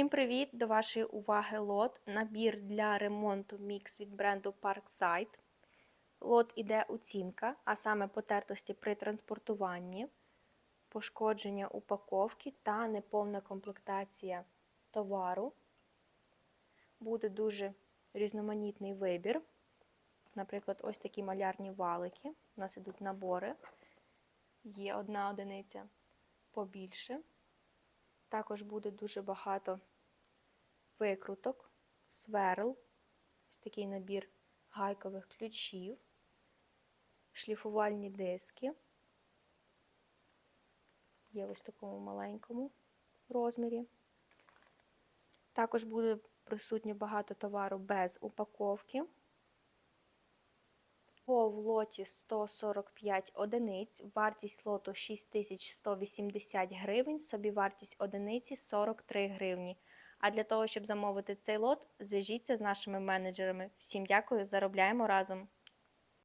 Всім привіт! До вашої уваги лот. Набір для ремонту мікс від бренду Parkside. Лот іде оцінка, а саме потертості при транспортуванні, пошкодження упаковки та неповна комплектація товару. Буде дуже різноманітний вибір. Наприклад, ось такі малярні валики. У нас ідуть набори. Є одна одиниця побільше. Також буде дуже багато викруток, сверл, ось такий набір гайкових ключів, шліфувальні диски. Є ось такому маленькому розмірі. Також буде присутнє багато товару без упаковки. По в лоті 145 одиниць, вартість лоту 6180 гривень, собівартість одиниці 43 гривні. А для того, щоб замовити цей лот, зв'яжіться з нашими менеджерами. Всім дякую, заробляємо разом!